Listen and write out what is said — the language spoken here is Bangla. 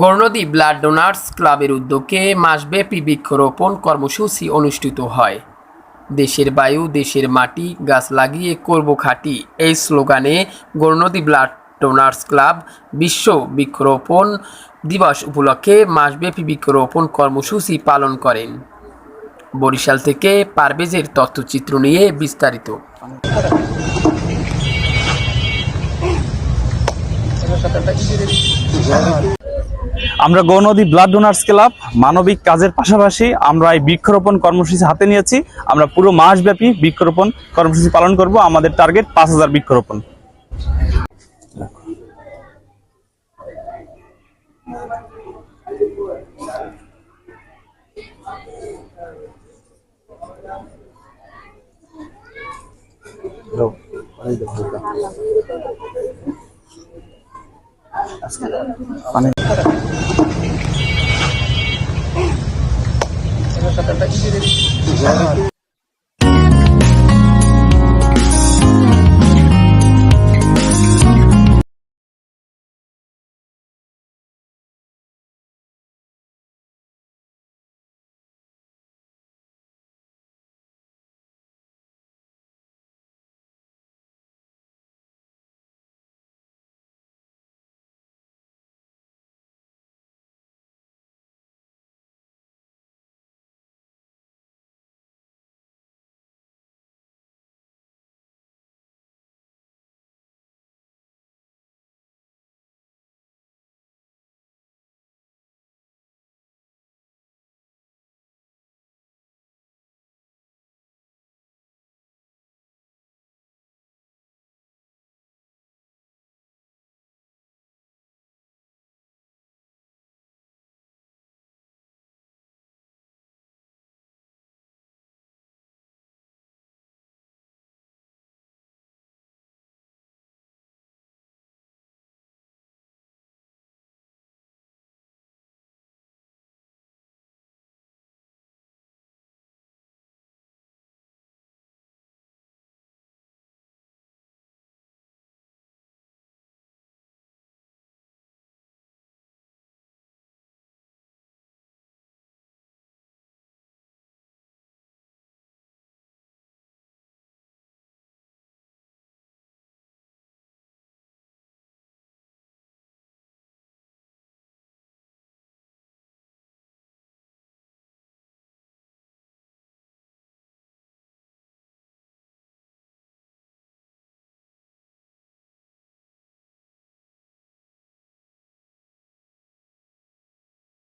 গৌরনদী ব্লাড ডোনার্স ক্লাবের উদ্যোগে মাসব্যাপী বৃক্ষরোপণ কর্মসূচি অনুষ্ঠিত হয়। দেশের বায়ু, দেশের মাটি, গাছ লাগিয়ে করব খাঁটি। এই স্লোগানে গৌরনদী ব্লাড ডোনার্স ক্লাব বিশ্ব বৃক্ষরোপণ দিবস উপলক্ষে মাসব্যাপী বৃক্ষরোপণ কর্মসূচি পালন করেন। বরিশাল থেকে পারভেজের তথ্যচিত্র নিয়ে বিস্তারিত। আমরা গৌনদী ব্লাড ডোনার্স ক্লাব, মানবিক কাজের পাশাপাশি আমরা এই বৃক্ষরোপণ কর্মসূচি হাতে নিয়েছি। আমরা পুরো মাসব্যাপী বৃক্ষরোপণ কর্মসূচি পালন করব। আমাদের টার্গেট পাঁচ হাজার বৃক্ষরোপণ। পানি